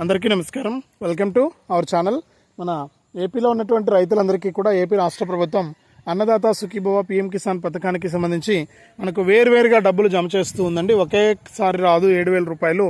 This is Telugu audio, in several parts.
అందరికీ నమస్కారం. వెల్కమ్ టు అవర్ ఛానల్ మన ఏపీలో ఉన్నటువంటి రైతులందరికీ కూడా ఏపీ రాష్ట్ర ప్రభుత్వం అన్నదాత సుఖీభవ పిఎం కిసాన్ పథకానికి సంబంధించి మనకు వేరువేరుగా డబ్బులు జమ చేస్తూ ఉందండి. ఒకేసారి రాదు ఏడు వేల రూపాయలు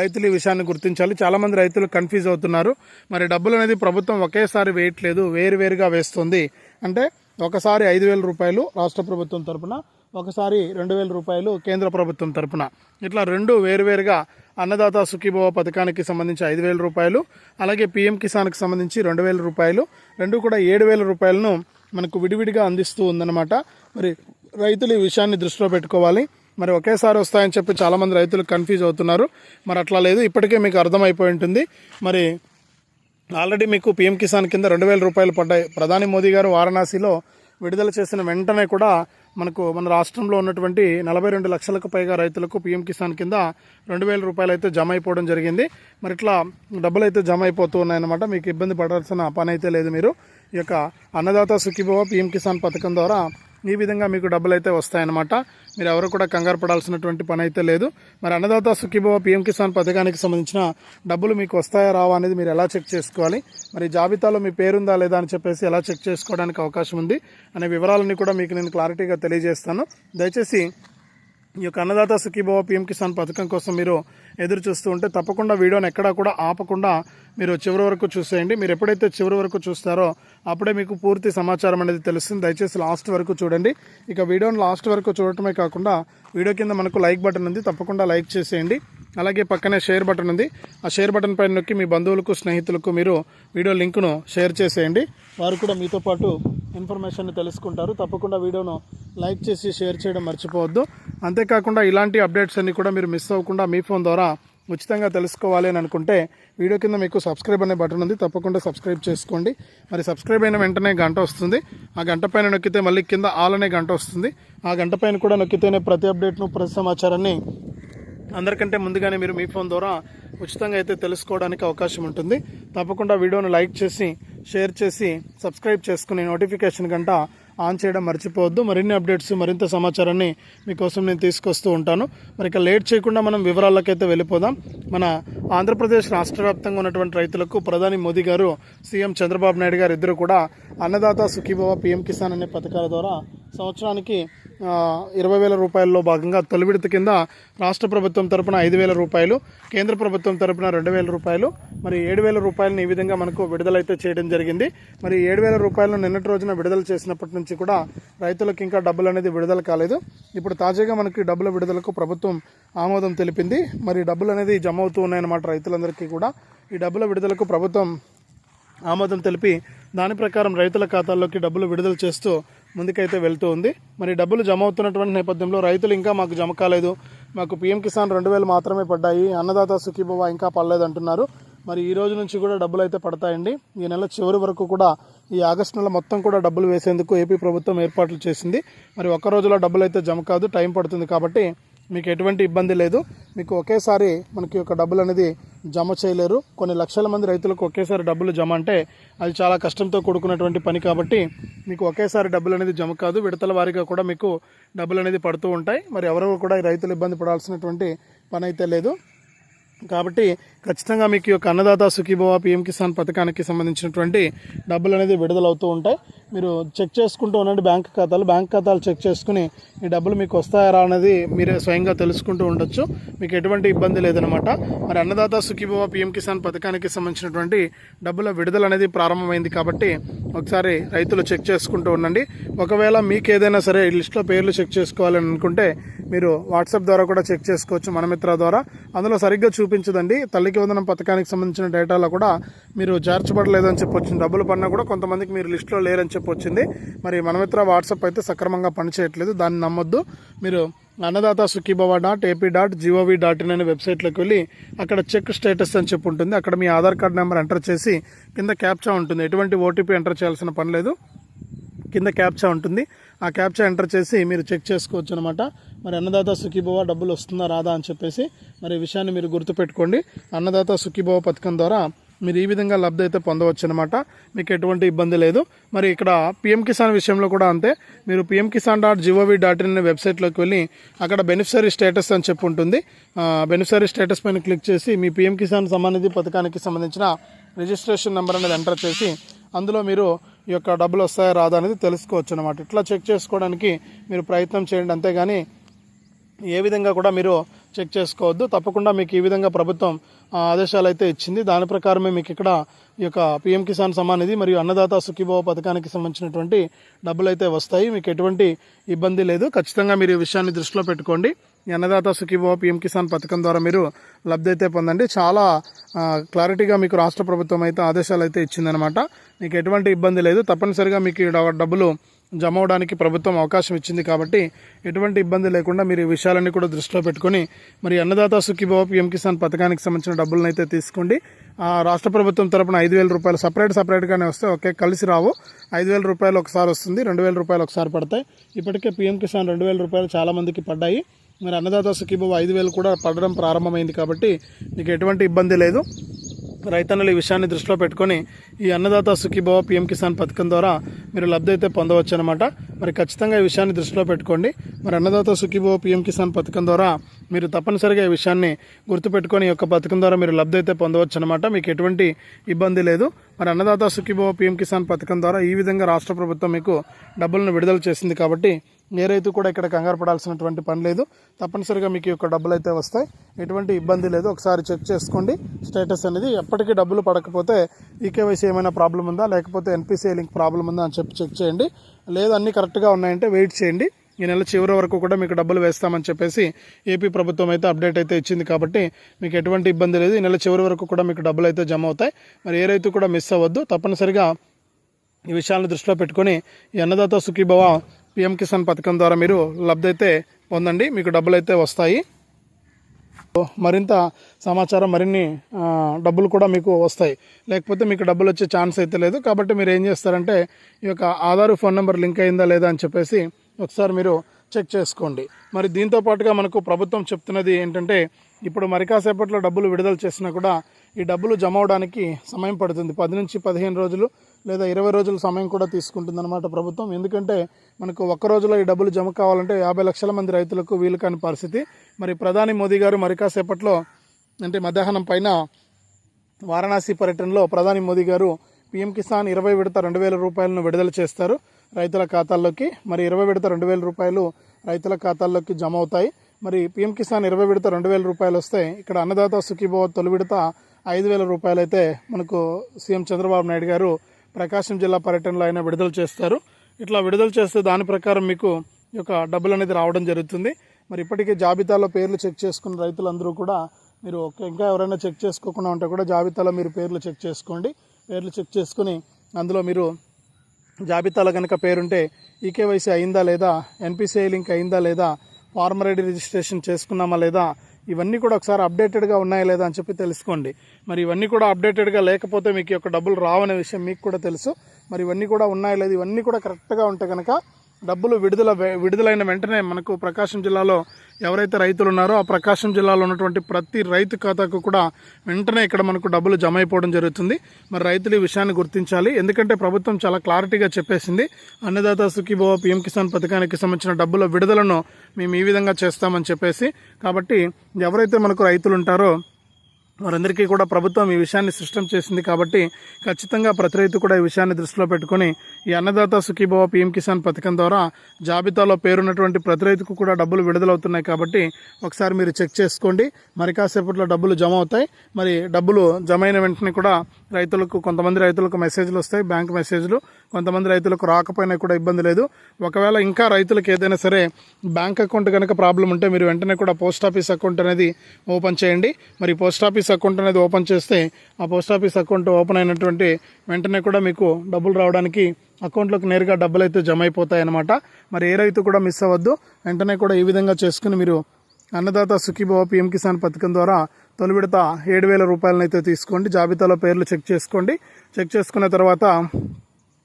రైతులు ఈ విషయాన్ని గుర్తించాలి. చాలామంది రైతులు కన్ఫ్యూజ్ అవుతున్నారు. మరి డబ్బులు అనేది ప్రభుత్వం ఒకేసారి వేయట్లేదు వేరువేరుగా వేస్తుంది. అంటే ఒకసారి ఐదు వేల రూపాయలు రాష్ట్ర ప్రభుత్వం తరపున ఒకసారి రెండు వేల రూపాయలు కేంద్ర ప్రభుత్వం తరపున. ఇట్లా రెండు వేరువేరుగా అన్నదాత సుఖీభవ పథకానికి సంబంధించి ఐదు వేల రూపాయలు అలాగే పిఎం కిసాన్కి సంబంధించి రెండు వేల రూపాయలు. రెండు కూడా ఏడు వేల రూపాయలను మనకు విడివిడిగా అందిస్తూ ఉందన్నమాట. మరి రైతులు ఈ విషయాన్ని దృష్టిలో పెట్టుకోవాలి. మరి ఒకేసారి వస్తాయని చెప్పి చాలామంది రైతులు కన్ఫ్యూజ్ అవుతున్నారు. మరి అట్లా లేదు. ఇప్పటికే మీకు అర్థమైపోయి ఉంటుంది. మరి ఆల్రెడీ మీకు పీఎం కిసాన్ కింద రెండు వేల రూపాయలు పడ్డాయి. ప్రధాని మోదీ గారు వారణాసిలో విడుదల చేసిన వెంటనే కూడా మనకు మన రాష్ట్రంలో ఉన్నటువంటి నలభై రెండు లక్షలకు పైగా రైతులకు పీఎం కిసాన్ కింద రెండు వేల రూపాయలు అయితే జమ అయిపోవడం జరిగింది. మరి ఇట్లా డబ్బులు అయితే జమ అయిపోతూ ఉన్నాయన్నమాట. మీకు ఇబ్బంది పడాల్సిన పని అయితే లేదు మీరు. ఈ యొక్క అన్నదాత సుఖీభవ పీఎం కిసాన్ పథకం ద్వారా ఈ విధంగా మీకు డబ్బులు అయితే వస్తాయన్నమాట. మీరు ఎవరు కూడా కంగారు పడాల్సినటువంటి పని అయితే లేదు. మరి అన్నదాత సుఖీభవ పీఎం కిసాన్ పథకానికి సంబంధించిన డబ్బులు మీకు వస్తాయా రావా అనేది మీరు ఎలా చెక్ చేసుకోవాలి? మరి జాబితాలో మీ పేరుందా లేదా అని చెప్పేసి ఎలా చెక్ చేసుకోవడానికి అవకాశం ఉంది? అనే వివరాలన్నీ కూడా మీకు నేను క్లారిటీగా తెలియజేస్తాను. దయచేసి ఈ యొక్క అన్నదాత సుఖీభవ పీఎం కిసాన్ పథకం కోసం మీరు ఎదురు చూస్తూ ఉంటే తప్పకుండా వీడియోని ఎక్కడా కూడా ఆపకుండా మీరు చివరి వరకు చూసేయండి. మీరు ఎప్పుడైతే చివరి వరకు చూస్తారో అప్పుడే మీకు పూర్తి సమాచారం అనేది తెలుస్తుంది. దయచేసి లాస్ట్ వరకు చూడండి. ఇక వీడియోని లాస్ట్ వరకు చూడటమే కాకుండా వీడియో కింద మనకు లైక్ బటన్ ఉంది. తప్పకుండా లైక్ చేసేయండి. అలాగే పక్కనే షేర్ బటన్ ఉంది. ఆ షేర్ బటన్ పైన నొక్కి మీ బంధువులకు స్నేహితులకు మీరు వీడియో లింక్ను షేర్ చేసేయండి. వారు కూడా మీతో పాటు ఇన్ఫర్మేషన్ తెలుసుకుంటారు. తప్పకుండా వీడియోను లైక్ చేసి షేర్ చేయడం మర్చిపోవద్దు. అంతేకాకుండా ఇలాంటి అప్డేట్స్ అన్ని కూడా మీరు మిస్ అవ్వకుండా మీ ఫోన్ ద్వారా ఉచితంగా తెలుసుకోవాలి అని అనుకుంటే వీడియో కింద మీకు సబ్స్క్రైబ్ అనే బటన్ ఉంది. తప్పకుండా సబ్స్క్రైబ్ చేసుకోండి. మరి సబ్స్క్రైబ్ అయిన వెంటనే గంట వస్తుంది. ఆ గంట పైన నొక్కితే మళ్ళీ కింద ఆల్ అనే గంట వస్తుంది. ఆ గంట పైన కూడా నొక్కితేనే ప్రతి అప్డేట్ను ప్రతి సమాచారాన్ని అందరికంటే ముందుగానే మీరు మీ ఫోన్ ద్వారా ఉచితంగా అయితే తెలుసుకోవడానికి అవకాశం ఉంటుంది. తప్పకుండా వీడియోను లైక్ చేసి షేర్ చేసి సబ్స్క్రైబ్ చేసుకుని నోటిఫికేషన్ గంట ఆన్ చేయడం మర్చిపోవద్దు. మరిన్ని అప్డేట్స్ మరింత సమాచారాన్ని మీకోసం నేను తీసుకొస్తూ ఉంటాను. మరి ఇక లేట్ చేయకుండా మనం వివరాలకైతే వెళ్ళిపోదాం. మన ఆంధ్రప్రదేశ్ రాష్ట్ర వ్యాప్తంగా ఉన్నటువంటి రైతులకు ప్రధాని మోదీ గారు సీఎం చంద్రబాబు నాయుడు గారు ఇద్దరు కూడా అన్నదాత సుఖీభవ పీఎం కిసాన్ అనే పథకాల ద్వారా సంవత్సరానికి ఇరవై వేల రూపాయల్లో భాగంగా తొలి విడత కింద రాష్ట్ర ప్రభుత్వం తరపున ఐదు వేల రూపాయలు కేంద్ర ప్రభుత్వం తరపున రెండు వేల రూపాయలు మరి ఏడు వేల రూపాయలను ఈ విధంగా మనకు విడుదలైతే చేయడం జరిగింది. మరి ఏడు వేల రూపాయలను నిన్నటి రోజున విడుదల చేసినప్పటి నుంచి కూడా రైతులకు ఇంకా డబ్బులు అనేది విడుదల కాలేదు. ఇప్పుడు తాజాగా మనకి డబ్బుల విడుదలకు ప్రభుత్వం ఆమోదం తెలిపింది. మరి డబ్బులు అనేది జమ అవుతూ ఉన్నాయన్నమాట రైతులందరికీ కూడా. ఈ డబ్బుల విడుదలకు ప్రభుత్వం ఆమోదం తెలిపి దాని ప్రకారం రైతుల ఖాతాల్లోకి డబ్బులు విడుదల చేస్తూ ముందుకైతే వెళ్తూ ఉంది. మరి డబ్బులు జమ అవుతున్నటువంటి నేపథ్యంలో రైతులు ఇంకా మాకు జమ కాలేదు. మాకు పీఎం కిసాన్ రెండు వేలు మాత్రమే పడ్డాయి. అన్నదాత సుఖీభవ ఇంకా పడలేదు అంటున్నారు మరి ఈ రోజు నుంచి కూడా డబ్బులు అయితే పడతాయండి. ఈ నెల చివరి వరకు కూడా ఈ ఆగస్టు నెల మొత్తం కూడా డబ్బులు వేసేందుకు ఏపీ ప్రభుత్వం ఏర్పాట్లు చేసింది. మరి ఒక్క రోజులో డబ్బులు అయితే జమ కాదు టైం పడుతుంది కాబట్టి మీకు ఎటువంటి ఇబ్బంది లేదు. మీకు ఒకేసారి మనకి ఒక డబ్బులు అనేది జమ చేయలేరు. కొన్ని లక్షల మంది రైతులకు ఒకేసారి డబ్బులు జమ అంటే అది చాలా కష్టంతో కూడుకున్నటువంటి పని కాబట్టి మీకు ఒకేసారి డబ్బులు అనేది జమ కాదు. విడతల వారీగా కూడా మీకు డబ్బులు అనేది పడుతూ ఉంటాయి. మరి ఎవరు కూడా రైతులు ఇబ్బంది పడాల్సినటువంటి పని అయితే లేదు. కాబట్టి ఖచ్చితంగా మీకు ఈ యొక్క అన్నదాత సుఖీభవ పిఎం కిసాన్ పథకానికి సంబంధించినటువంటి డబ్బులు అనేది విడుదలవుతూ ఉంటాయి. మీరు చెక్ చేసుకుంటూ ఉండండి బ్యాంక్ ఖాతాలు. బ్యాంక్ ఖాతాలు చెక్ చేసుకుని ఈ డబ్బులు మీకు వస్తాయా అనేది మీరే స్వయంగా తెలుసుకుంటూ ఉండొచ్చు. మీకు ఎటువంటి ఇబ్బంది లేదనమాట మరి అన్నదాత సుఖీభవ పిఎం కిసాన్ పథకానికి సంబంధించినటువంటి డబ్బుల విడుదల అనేది ప్రారంభమైంది కాబట్టి ఒకసారి రైతులు చెక్ చేసుకుంటూ ఉండండి. ఒకవేళ మీకు ఏదైనా సరే లిస్ట్లో పేర్లు చెక్ చేసుకోవాలని అనుకుంటే మీరు వాట్సాప్ ద్వారా కూడా చెక్ చేసుకోవచ్చు మన మిత్ర ద్వారా. అందులో సరిగ్గా చూపించదండి. తల్లికి వందనం పథకానికి సంబంధించిన డేటాలో కూడా మీరు చేర్చబడలేదని చెప్పొచ్చింది డబ్బులు పడినా కూడా కొంతమందికి మీరు లిస్టులో లేరని చెప్పొచ్చింది. మరి మన మిత్ర వాట్సాప్ అయితే సక్రమంగా పనిచేయట్లేదు. దాన్ని నమ్మొద్దు. మీరు Annadata Sukhibhava dot AP dot gov dot in అనే వెబ్సైట్లోకి వెళ్ళి అక్కడ చెక్ స్టేటస్ అని చెప్పి ఉంటుంది అక్కడ మీ ఆధార్ కార్డ్ నెంబర్ ఎంటర్ చేసి కింద క్యాప్చా ఉంటుంది. ఎటువంటి ఓటీపీ ఎంటర్ చేయాల్సిన పని లేదు. కింద క్యాప్చా ఉంటుంది. ఆ క్యాప్చా ఎంటర్ చేసి మీరు చెక్ చేసుకోవచ్చు అనమాట మరి అన్నదాత సుఖీభవ డబ్బులు వస్తుందా రాదా అని చెప్పేసి మరి ఈ విషయాన్ని మీరు గుర్తుపెట్టుకోండి. అన్నదాత సుఖీభవ పథకం ద్వారా మీరు ఈ విధంగా లబ్ధి అయితే పొందవచ్చు అనమాట మీకు ఎటువంటి ఇబ్బంది లేదు. మరి ఇక్కడ పిఎం కిసాన్ విషయంలో కూడా అంతే. మీరు PM Kisan dot gov dot in అనే వెబ్సైట్లోకి వెళ్ళి అక్కడ బెనిఫిషరీ స్టేటస్ అని చెప్పి ఉంటుంది. బెనిఫిషరీ స్టేటస్ పైన క్లిక్ చేసి మీ పిఎం కిసాన్ సమానిధి పథకానికి సంబంధించిన రిజిస్ట్రేషన్ నెంబర్ అనేది ఎంటర్ చేసి అందులో మీరు ఈ యొక్క డబ్బులు వస్తాయా రాదా అనేది తెలుసుకోవచ్చు అనమాట ఇట్లా చెక్ చేసుకోవడానికి మీరు ప్రయత్నం చేయండి. అంతేగాని ఏ విధంగా కూడా మీరు చెక్ చేసుకోవద్దు. తప్పకుండా మీకు ఈ విధంగా ప్రభుత్వం ఆదేశాలు అయితే ఇచ్చింది. దాని ప్రకారమే మీకు ఇక్కడ ఈ యొక్క పిఎం కిసాన్ సమాన్ నిధి మరియు అన్నదాత సుఖీభావ పథకానికి సంబంధించినటువంటి డబ్బులు అయితే వస్తాయి. మీకు ఎటువంటి ఇబ్బంది లేదు. ఖచ్చితంగా మీరు ఈ విషయాన్ని దృష్టిలో పెట్టుకోండి. అన్నదాత సుఖీభవ పిఎం కిసాన్ పథకం ద్వారా మీరు లబ్ధి అయితే పొందండి. చాలా క్లారిటీగా మీకు రాష్ట్ర ప్రభుత్వం అయితే ఆదేశాలు అయితే ఇచ్చిందనమాట. మీకు ఎటువంటి ఇబ్బంది లేదు. తప్పనిసరిగా మీకు డబ్బులు జమ అవడానికి ప్రభుత్వం అవకాశం ఇచ్చింది కాబట్టి ఎటువంటి ఇబ్బంది లేకుండా మీరు ఈ విషయాలన్నీ కూడా దృష్టిలో పెట్టుకొని మరి అన్నదాత సుఖీభావ పిఎం కిసాన్ పథకానికి సంబంధించిన డబ్బులను అయితే తీసుకోండి. ఆ రాష్ట్ర ప్రభుత్వం తరపున ఐదు వేల రూపాయలు సపరేట్ సపరేట్గానే వస్తే ఒకే కలిసి రావు. ఐదు వేల రూపాయలు ఒకసారి వస్తుంది రెండు వేల రూపాయలు ఒకసారి పడతాయి. ఇప్పటికే పిఎం కిసాన్ రెండు వేల రూపాయలు చాలామందికి పడ్డాయి. మరి అన్నదాత సుఖీభావ ఐదు వేలు కూడా పడడం ప్రారంభమైంది కాబట్టి మీకు ఎటువంటి ఇబ్బంది లేదు. రైతన్నులు ఈ విషయాన్ని దృష్టిలో పెట్టుకొని ఈ అన్నదాత సుఖీభావ పిఎం కిసాన్ పథకం ద్వారా మీరు లబ్ధి అయితే పొందవచ్చు అనమాట మరి ఖచ్చితంగా ఈ విషయాన్ని దృష్టిలో పెట్టుకోండి. మరి అన్నదాత సుఖీభావ పిఎం కిసాన్ పథకం ద్వారా మీరు తప్పనిసరిగా ఈ విషయాన్ని గుర్తుపెట్టుకొని ఈ యొక్క పథకం ద్వారా మీరు లబ్ధి అయితే పొందవచ్చు అనమాట మీకు ఎటువంటి ఇబ్బంది లేదు. మరి అన్నదాత సుఖీభావ పిఎం కిసాన్ పథకం ద్వారా ఈ విధంగా రాష్ట్ర ప్రభుత్వం మీకు డబ్బులను విడుదల చేసింది కాబట్టి మీరైతే కూడా ఇక్కడ కంగారు పడాల్సినటువంటి పని లేదు. తప్పనిసరిగా మీకు ఈ యొక్క డబ్బులు అయితే వస్తాయి. ఎటువంటి ఇబ్బంది లేదు. ఒకసారి చెక్ చేసుకోండి. స్టేటస్ అనేది ఎప్పటికీ డబ్బులు పడకపోతే ఈకేవైసీ ఏమైనా ప్రాబ్లం ఉందా? లేకపోతే ఎన్పిసిఐ లింక్ ప్రాబ్లం ఉందా అని చెప్పి చెక్ చేయండి. లేదు అన్నీ కరెక్ట్గా ఉన్నాయంటే వెయిట్ చేయండి. ఈ నెల చివరి వరకు కూడా మీకు డబ్బులు వేస్తామని చెప్పేసి ఏపీ ప్రభుత్వం అయితే అప్డేట్ అయితే ఇచ్చింది కాబట్టి మీకు ఎటువంటి ఇబ్బంది లేదు. ఈ నెల చివరి వరకు కూడా మీకు డబ్బులు అయితే జమ అవుతాయి. మరి ఏ రైతు కూడా మిస్ అవ్వద్దు. తప్పనిసరిగా ఈ విషయాలను దృష్టిలో పెట్టుకొని ఈ అన్నదాత సుఖీభవ పిఎం కిసాన్ పథకం ద్వారా మీరు లబ్ధి అయితే పొందండి. మీకు డబ్బులు అయితే వస్తాయి మరింత సమాచారం మరిన్ని డబ్బులు కూడా మీకు వస్తాయి. లేకపోతే మీకు డబ్బులు వచ్చే ఛాన్స్ అయితే లేదు. కాబట్టి మీరు ఏం చేస్తారంటే ఈ యొక్క ఆధార్ ఫోన్ నెంబర్ లింక్ అయిందా లేదా అని చెప్పేసి ఒకసారి మీరు చెక్ చేసుకోండి. మరి దీంతో పాటుగా మనకు ప్రభుత్వం చెప్తున్నది ఏంటంటే ఇప్పుడు మరి కాసేపట్లో డబ్బులు విడుదల చేసినా కూడా ఈ డబ్బులు జమ అవడానికి సమయం పడుతుంది. పది నుంచి పదిహేను రోజులు లేదా ఇరవై రోజుల సమయం కూడా తీసుకుంటుందన్నమాట ప్రభుత్వం. ఎందుకంటే మనకు ఒక్క రోజులో ఈ డబ్బులు జమ కావాలంటే యాభై లక్షల మంది రైతులకు వీలు కాని పరిస్థితి. మరి ప్రధాని మోదీ గారు మరి కాసేపట్లో అంటే మధ్యాహ్నం పైన వారణాసి పర్యటనలో ప్రధాని మోదీ గారు పీఎం కిసాన్ ఇరవై విడత రెండు వేల రూపాయలను విడుదల చేస్తారు రైతుల ఖాతాల్లోకి. మరి ఇరవై విడత రెండు వేల రూపాయలు రైతుల ఖాతాల్లోకి జమ అవుతాయి. మరి పీఎం కిసాన్ ఇరవై విడత రెండు వేల రూపాయలు వస్తాయి ఇక్కడ అన్నదాత సుఖీభవ తొలి విడత ఐదు వేల రూపాయలు అయితే మనకు సీఎం చంద్రబాబు నాయుడు గారు ప్రకాశం జిల్లా పర్యటనలో ఆయన విడుదల చేస్తారు. ఇట్లా విడుదల చేస్తే దాని ప్రకారం మీకు ఈ యొక్క డబ్బులు అనేది రావడం జరుగుతుంది. మరి ఇప్పటికే జాబితాలో పేర్లు చెక్ చేసుకున్న రైతులందరూ కూడా మీరు ఒక- ఇంకా ఎవరైనా చెక్ చేసుకోకుండా ఉంటే కూడా జాబితాలో మీరు పేర్లు చెక్ చేసుకోండి. పేర్లు చెక్ చేసుకుని అందులో మీరు జాబితాలో కనుక పేరుంటే ఈకేవైసీ అయిందా లేదా ఎన్పిసిఐ లింక్ అయిందా లేదా ఫార్మర్ ఐడి రిజిస్ట్రేషన్ చేసుకున్నామా లేదా ఇవన్నీ కూడా ఒకసారి అప్డేటెడ్గా ఉన్నాయా లేదా అని చెప్పి తెలుసుకోండి. మరి ఇవన్నీ కూడా అప్డేటెడ్గా లేకపోతే మీకు యొక్క డబ్బులు రావనే విషయం మీకు కూడా తెలుసు. మరి ఇవన్నీ కూడా ఉన్నాయా లేదు ఇవన్నీ కూడా కరెక్ట్గా ఉంటే కనుక డబ్బులు విడుదల విడుదలైన వెంటనే మనకు ప్రకాశం జిల్లాలో ఎవరైతే రైతులు ఉన్నారో ఆ ప్రకాశం జిల్లాలో ఉన్నటువంటి ప్రతి రైతు ఖాతాకు కూడా వెంటనే ఇక్కడ మనకు డబ్బులు జమ అయిపోవడం జరుగుతుంది. మరి రైతులు ఈ విషయాన్ని గుర్తించాలి. ఎందుకంటే ప్రభుత్వం చాలా క్లారిటీగా చెప్పేసింది. అన్నదాత సుఖీభవ పిఎం కిసాన్ పథకానికి సంబంధించిన డబ్బుల విడుదలను మేము ఈ విధంగా చేస్తామని చెప్పేసి. కాబట్టి ఎవరైతే మనకు రైతులు ఉంటారో వారందరికీ కూడా ప్రభుత్వం ఈ విషయాన్ని సృష్టం చేసింది కాబట్టి ఖచ్చితంగా ప్రతి రైతు కూడా ఈ విషయాన్ని దృష్టిలో పెట్టుకుని ఈ అన్నదాత సుఖీభవ పిఎం కిసాన్ పథకం ద్వారా జాబితాలో పేరున్నటువంటి ప్రతి రైతుకు కూడా డబ్బులు విడుదలవుతున్నాయి కాబట్టి ఒకసారి మీరు చెక్ చేసుకోండి. మరి కాసేపట్లో డబ్బులు జమ అవుతాయి. మరి డబ్బులు జమ అయిన వెంటనే కూడా రైతులకు కొంతమంది రైతులకు మెసేజ్లు వస్తాయి. బ్యాంక్ మెసేజ్లు కొంతమంది రైతులకు రాకపోయినా కూడా ఇబ్బంది లేదు. ఒకవేళ ఇంకా రైతులకు ఏదైనా సరే బ్యాంక్ అకౌంట్ కనుక ప్రాబ్లం ఉంటే మీరు వెంటనే కూడా పోస్ట్ ఆఫీస్ అకౌంట్ అనేది ఓపెన్ చేయండి. మరి పోస్ట్ ఆఫీస్ అకౌంట్ అనేది ఓపెన్ చేస్తే ఆ పోస్ట్ ఆఫీస్ అకౌంట్ ఓపెన్ అయినటువంటి వెంటనే కూడా మీకు డబ్బులు రావడానికి అకౌంట్లోకి నేరుగా డబ్బులు అయితే జమ అయిపోతాయన్నమాట. మరి ఏ రైతు కూడా మిస్ అవ్వద్దు. వెంటనే కూడా ఈ విధంగా చేసుకుని మీరు అన్నదాత సుఖీభవ పిఎం కిసాన్ పథకం ద్వారా తొలి విడత ఏడు వేల రూపాయలనైతే తీసుకోండి. జాబితాలో పేర్లు చెక్ చేసుకోండి. చెక్ చేసుకున్న తర్వాత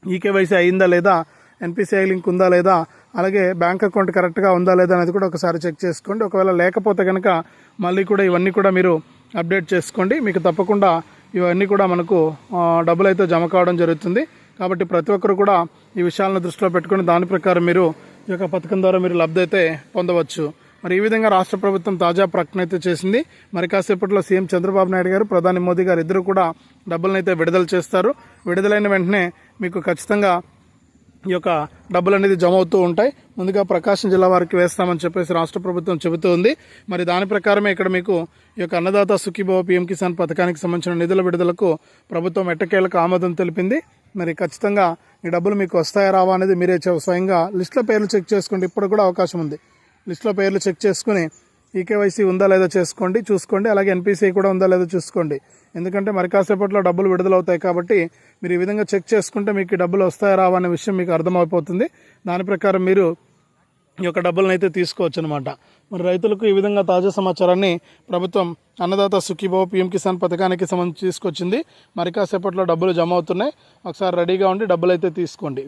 ఈకేవైసీ అయిందా లేదా ఎన్పిసిఐ లింక్ ఉందా లేదా అలాగే బ్యాంక్ అకౌంట్ కరెక్ట్గా ఉందా లేదా అనేది కూడా ఒకసారి చెక్ చేసుకోండి. ఒకవేళ లేకపోతే కనుక మళ్ళీ కూడా ఇవన్నీ కూడా మీరు అప్డేట్ చేసుకోండి. మీకు తప్పకుండా ఇవన్నీ కూడా మనకు డబ్బులు అయితే జమ కావడం జరుగుతుంది. కాబట్టి ప్రతి ఒక్కరు కూడా ఈ విషయాలను దృష్టిలో పెట్టుకుని దాని ప్రకారం మీరు ఈ యొక్క పథకం ద్వారా మీరు లబ్ధి అయితే పొందవచ్చు. మరి ఈ విధంగా రాష్ట్ర ప్రభుత్వం తాజా ప్రకటన అయితే చేసింది. మరి కాసేపట్లో సీఎం చంద్రబాబు నాయుడు గారు ప్రధాని మోదీ గారు ఇద్దరు కూడా డబ్బులను అయితే విడుదల చేస్తారు. విడుదలైన వెంటనే మీకు ఖచ్చితంగా ఈ యొక్క డబ్బులు అనేది జమ అవుతూ ఉంటాయి. ముందుగా ప్రకాశం జిల్లా వారికి వేస్తామని చెప్పేసి రాష్ట్ర ప్రభుత్వం చెబుతూ ఉంది. మరి దాని ప్రకారమే ఇక్కడ మీకు ఈ యొక్క అన్నదాత సుఖీభావ పీఎం కిసాన్ పథకానికి సంబంధించిన నిధుల విడుదలకు ప్రభుత్వం ఎట్టకేలకు ఆమోదం తెలిపింది. మరి ఖచ్చితంగా ఈ డబ్బులు మీకు వస్తాయా రావా అనేది మీరే స్వయంగా లిస్టులో పేర్లు చెక్ చేసుకోండి ఇప్పుడు కూడా అవకాశం ఉంది. లిస్టులో పేర్లు చెక్ చేసుకుని ఈకేవైసీ ఉందా లేదా చేసుకోండి. చూసుకోండి. అలాగే ఎన్పిసి కూడా ఉందా లేదా చూసుకోండి. ఎందుకంటే మరి కాసేపట్లో డబ్బులు విడుదలవుతాయి కాబట్టి మీరు ఈ విధంగా చెక్ చేసుకుంటే మీకు డబ్బులు వస్తాయా రావా అనే విషయం మీకు అర్థమైపోతుంది. దాని ప్రకారం మీరు ఈ యొక్క డబ్బులను అయితే తీసుకోవచ్చు అనమాట మరి రైతులకు ఈ విధంగా తాజా సమాచారాన్ని ప్రభుత్వం అన్నదాత సుఖీభావ పీఎం కిసాన్ పథకానికి సంబంధించి తీసుకొచ్చింది. మరి కాసేపట్లో డబ్బులు జమ అవుతున్నాయి. ఒకసారి రెడీగా ఉండి డబ్బులు అయితే తీసుకోండి.